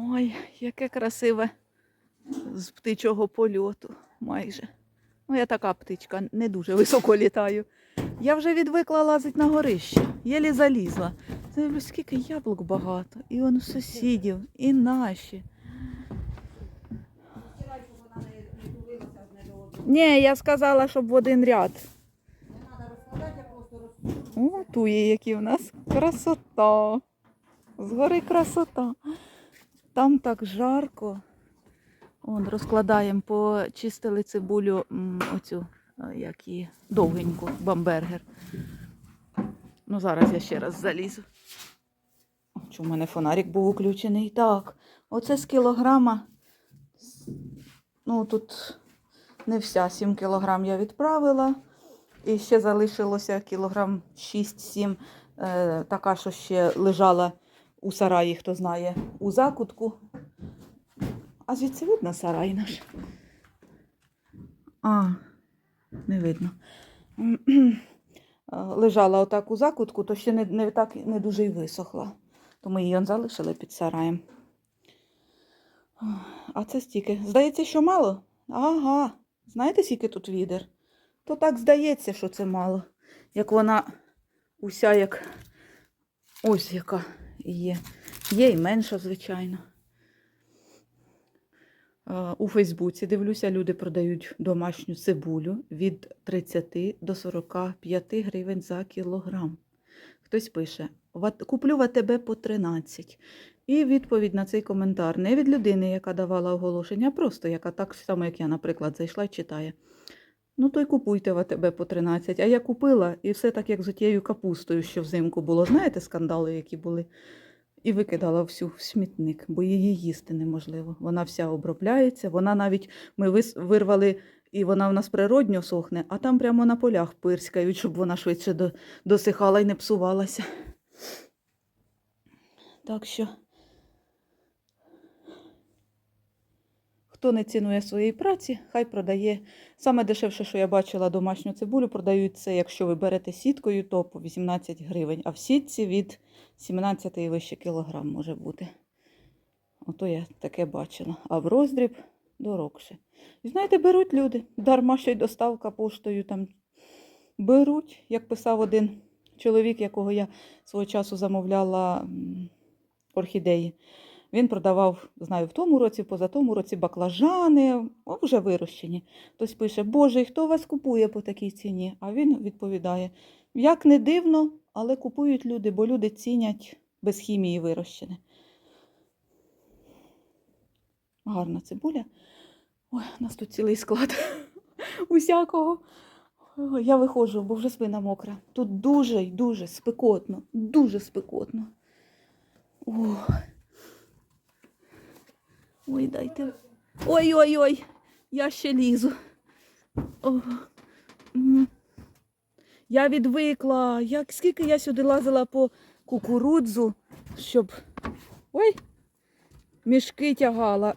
Ой, яке красиве з птичого польоту майже. Ну, я така птичка, не дуже високо літаю. Я вже відвикла лазити на горище, єлі залізла. Це скільки яблук багато, і он у сусідів, і наші. Ні, я сказала, щоб в один ряд. О, туї, які в нас красота. Згори красота. Там так жарко. Вон, розкладаємо, почистили цибулю оцю, як її, довгеньку, бамбергер. Ну, зараз я ще раз залізу. В мене фонарик був включений? Так, оце з кілограма. Ну, тут не вся 7 кілограм я відправила. І ще залишилося кілограм 6-7, е, така, що ще лежала у сараї, хто знає, у закутку. А звідси видно сарай наш. А, не видно. Лежала отак у закутку, то ще не, не так не дуже й висохла. То ми її залишили під сараєм. А це стільки. Здається, що мало? Ага. Знаєте, скільки тут відер? То так здається, що це мало. Як вона уся як ось яка є. Є і менша, звичайно. У Фейсбуці дивлюся, люди продають домашню цибулю від 30 до 45 гривень за кілограм. Хтось пише: «В- куплю в по 13. І відповідь на цей коментар не від людини, яка давала оголошення, а просто яка так само, як я, наприклад, зайшла і читає. Ну, то й купуйте в АТБ по 13. А я купила, і все так, як з отією капустою, що взимку було. Знаєте, скандали, які були? І викидала всю в смітник, бо її їсти неможливо. Вона вся обробляється, вона навіть ми вирвали, і вона в нас природньо сохне, а там прямо на полях пирскають, щоб вона швидше досихала і не псувалася. Так що, хто не цінує своєї праці, хай продає. Саме дешевше, що я бачила домашню цибулю, продають це, якщо ви берете сіткою, то по 18 гривень, а в сітці від 17 і вище кілограм може бути. Ото я таке бачила. А в роздріб дорогше. Знаєте, беруть люди. Дарма що й доставка поштою там беруть, як писав один чоловік, якого я свого часу замовляла орхідеї. Він продавав, знаю, в тому році, поза тому році баклажани, вже вирощені. Хтось пише, Боже, і хто вас купує по такій ціні? А він відповідає: як не дивно, але купують люди, бо люди цінять без хімії вирощене. Гарна цибуля. Ой, у нас тут цілий склад усякого. Я виходжу, бо вже спина мокра. Тут дуже й дуже спекотно, дуже спекотно. Ой. Ой, дайте. Ой-ой-ой, я ще лізу. О. Я відвикла. Як, скільки я сюди лазила по кукурудзу, щоб. Ой! Мішки тягала,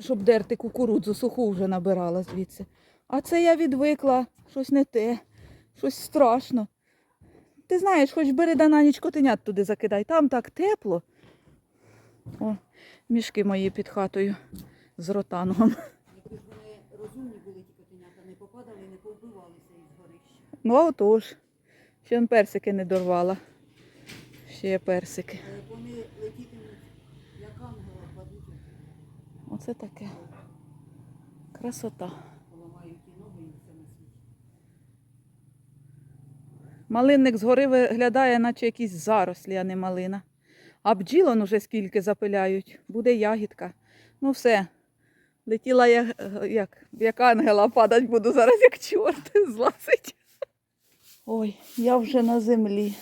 щоб дерти кукурудзу, суху вже набирала звідси. А це я відвикла, щось не те, щось страшно. Ти знаєш, хоч бери да ніч котенят туди закидай, там так тепло. О, мішки мої під хатою з ротангом. Якби вони розумні були ті котенята, не попадали, і не повбивалися із горища. Ну, а отож. Ще он персики не дорвала. Ще є персики. Вони летітимуть, як ангела падуть, Оце таке. Красота. поламають і ноги і все на світі. Малинник згори виглядає, наче якісь зарослі, а не малина. А бджілон уже скільки запиляють. Буде ягідка. Ну все. Летіла я, як, як ангела, падать буду зараз, як чорт злазить. Ой, я вже на землі.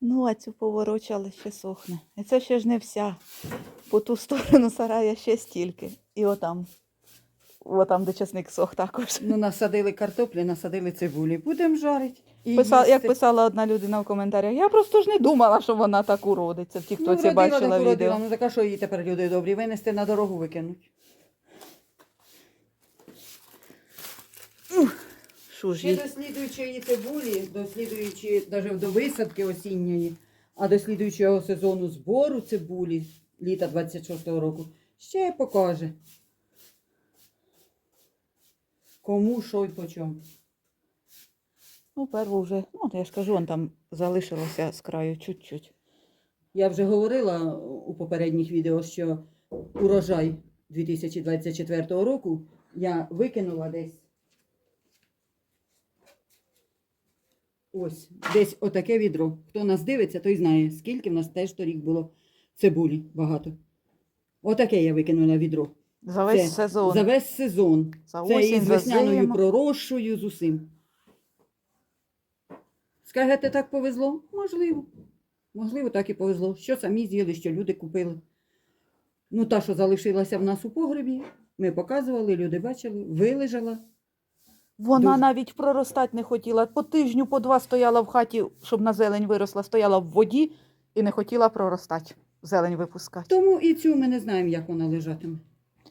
Ну, а цю поворочали ще сохне. І це ще ж не вся. По ту сторону сарая ще стільки. І отам. Отам, де часник сох також. Ну, насадили картоплі, насадили цибулі. Будемо жарити. І Писала, як писала одна людина в коментарях, я просто ж не думала, що вона так уродиться. В ті, хто ну, це родила, бачила так відео. уродила. Ну, така що її тепер люди добрі, винести на дорогу викинуть. Що ж Ще їй? цибулі, до слідуючої, навіть до висадки осінньої, а до слідуючого сезону збору цибулі, літа 26-го року. Ще покаже. Кому що й по чому. Ну, перву вже, ну, я ж кажу, он там залишилося з краю чуть-чуть. Я вже говорила у попередніх відео, що урожай 2024 року я викинула десь. Ось, десь отаке відро. Хто нас дивиться, той знає, скільки в нас теж торік було цибулі багато. Отаке я викинула відро. За весь Це сезон. За весь сезон. За Це осінь, із за весняною зиму. пророщою, з усім. Скажете, так повезло? Можливо. Можливо, так і повезло. Що самі з'їли, що люди купили. Ну, та, що залишилася в нас у погребі, ми показували, люди бачили, вилежала. Вона Дуже. навіть проростати не хотіла. По тижню, по два стояла в хаті, щоб на зелень виросла, стояла в воді і не хотіла проростати, зелень випускати. Тому і цю ми не знаємо, як вона лежатиме.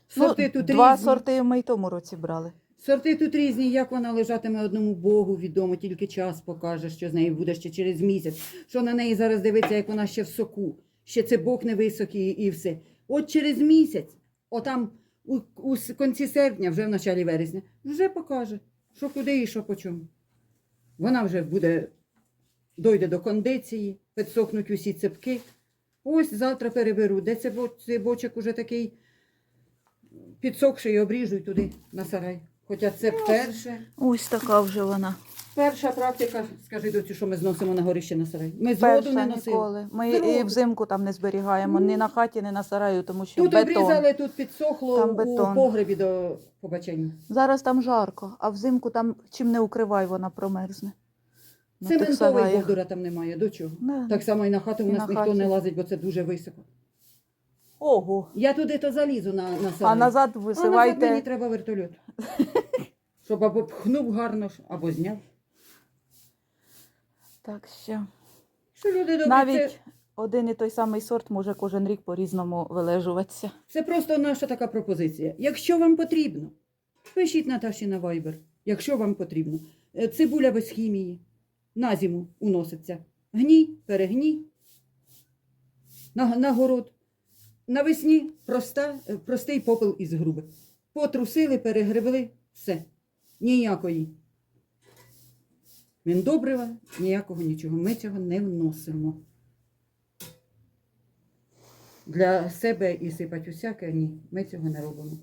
Сорти ну, тут два різні. сорти ми й тому році брали. Сорти тут різні, як вона лежатиме одному Богу, відомо, тільки час покаже, що з нею буде ще через місяць. Що на неї зараз дивиться, як вона ще в соку, ще це Бог невисокий і все. От через місяць, отам у, у кінці серпня, вже в началі вересня, вже покаже, що куди і що по чому. Вона вже буде, дойде до кондиції, підсохнуть усі цепки. Ось завтра переберу. Де цей бочок уже такий підсохший і обріжуть туди на сарай. Хоча це перше, Ось така вже вона. перша практика, скажи доцю, що ми зносимо на горище на сарай. Ми з воду Перша не носили. ніколи. Ми Зроду. і взимку там не зберігаємо, ні Ну. на хаті, ні на сараю, тому що Тут бетон. обрізали, тут підсохло Там у бетон. погребі до побачення. Зараз там жарко, а взимку там чим не укривай, вона промерзне. На тих Цементовий сараях. бовдура там немає. До чого? Да. Так само і на хату І у нас на ніхто хаті. не лазить, бо це дуже високо. Ого. Я туди то залізу на, на сарай. А назад А назад мені треба вертольот. Щоб або пхнув гарно, або зняв. Так що. Що люди добрі, Навіть це, один і той самий сорт може кожен рік по-різному вилежуватися. це просто наша така пропозиція. Якщо вам потрібно, пишіть Наташі на Viber, якщо вам потрібно. Е, Цибуля без хімії. На зиму уноситься. Гній, перегній. На, на город. Навесні проста, е, простий попел із груби. Потрусили, перегребли, все. Ніякої. Він добрива, ніякого нічого. Ми цього не вносимо. Для себе і сипать усяке, ні, ми цього не робимо.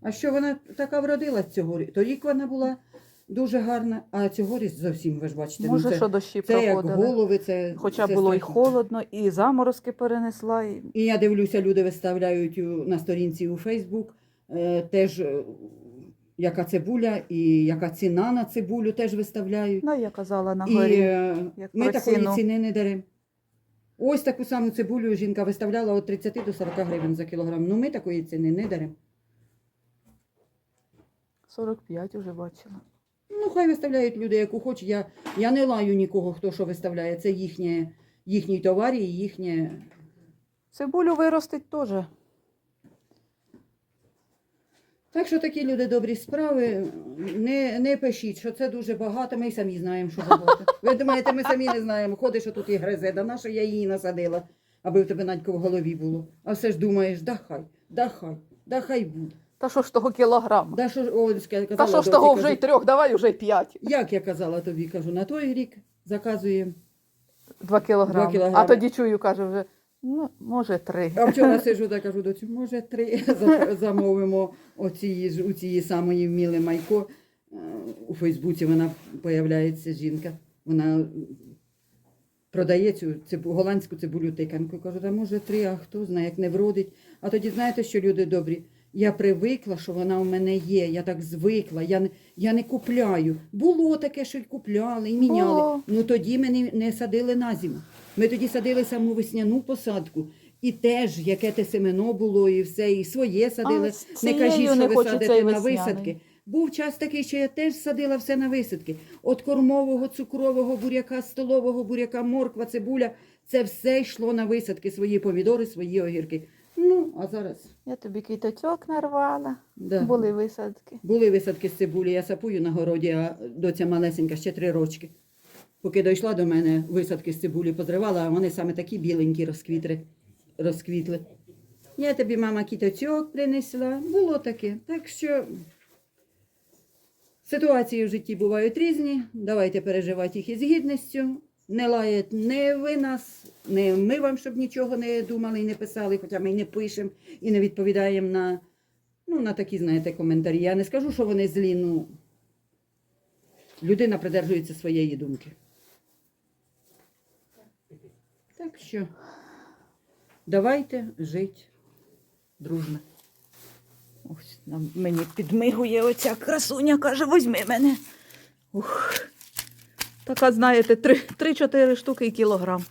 А що вона така вродила цього рі- Торік вона була дуже гарна, а цьогоріч зовсім, ви ж бачите, Може, ну, це, що дощі це як проходили. голови, це. Хоча це було і холодно, і заморозки перенесла. І... І я дивлюся, люди виставляють у- на сторінці у Фейсбук е, теж е, яка цибуля і яка ціна на цибулю теж виставляють. Ну, я казала на І горі. е, як ми про такої ціну. ціни не даремо. Ось таку саму цибулю жінка виставляла від 30 до 40 гривень за кілограм. Ну ми такої ціни не даремо. 45 уже бачила. Ну, хай виставляють люди, яку хочуть. Я, я не лаю нікого, хто що виставляє. Це їхнє, їхній товар і їхнє. Цибулю виростить теж. Так що такі люди добрі справи. Не, не пишіть, що це дуже багато. Ми й самі знаємо, що багато. Ви думаєте, ми самі не знаємо. Ходиш, що тут і гризе, да наша я її насадила, аби в тебе Надько в голові було. А все ж думаєш, да хай, да хай, да хай буде. Та що ж того кілограма? Да що ж, о, я казала, Та що ж того вже й трьох, давай уже й п'ять. Як я казала тобі, кажу, на той рік заказуємо. Два кілограми. Два кілограми. А тоді чую, каже вже, ну, може, три. А вчора сижу та кажу доцю, може три за- замовимо оці, ж- у цієї самої вміли Майко. Е, У Фейсбуці вона появляється жінка. Вона продає цю цибу, голландську цибулю тиканку. Кажу, та може три, а хто знає, як не вродить. А тоді знаєте, що люди добрі? Я привикла, що вона в мене є. Я так звикла. Я не, я не купляю. Було таке, що й купляли, і міняли. Ну тоді ми не, не садили на зиму. Ми тоді садили саму весняну посадку. І теж яке те семено було, і все, і своє садили. А, не кажіть, що не ви садите на висадки. Був час такий, що я теж садила все на висадки. От кормового, цукрового буряка, столового буряка, морква, цибуля. Це все йшло на висадки, свої помідори, свої огірки. А зараз Я тобі квіточок нарвала. да. Були висадки. були висадки з цибулі, я сапую на городі, а доця малесенька ще три рочки. Поки дійшла до мене, висадки з цибулі позривала, а вони саме такі біленькі розквітри, розквітли. Я тобі, мама, кітоцьок принесла. Було таке. Так що ситуації в житті бувають різні. Давайте переживати їх із гідністю. Не лаять не ви нас, не ми вам, щоб нічого не думали і не писали, хоча ми не пишемо і не відповідаємо на, ну, на такі, знаєте, коментарі. Я не скажу, що вони злі, ну людина придержується своєї думки. Так що давайте жити дружно. Ось нам мені підмигує оця красуня, каже, возьми мене. Ух. Така, знаєте, три- 3-4 штуки і кілограм.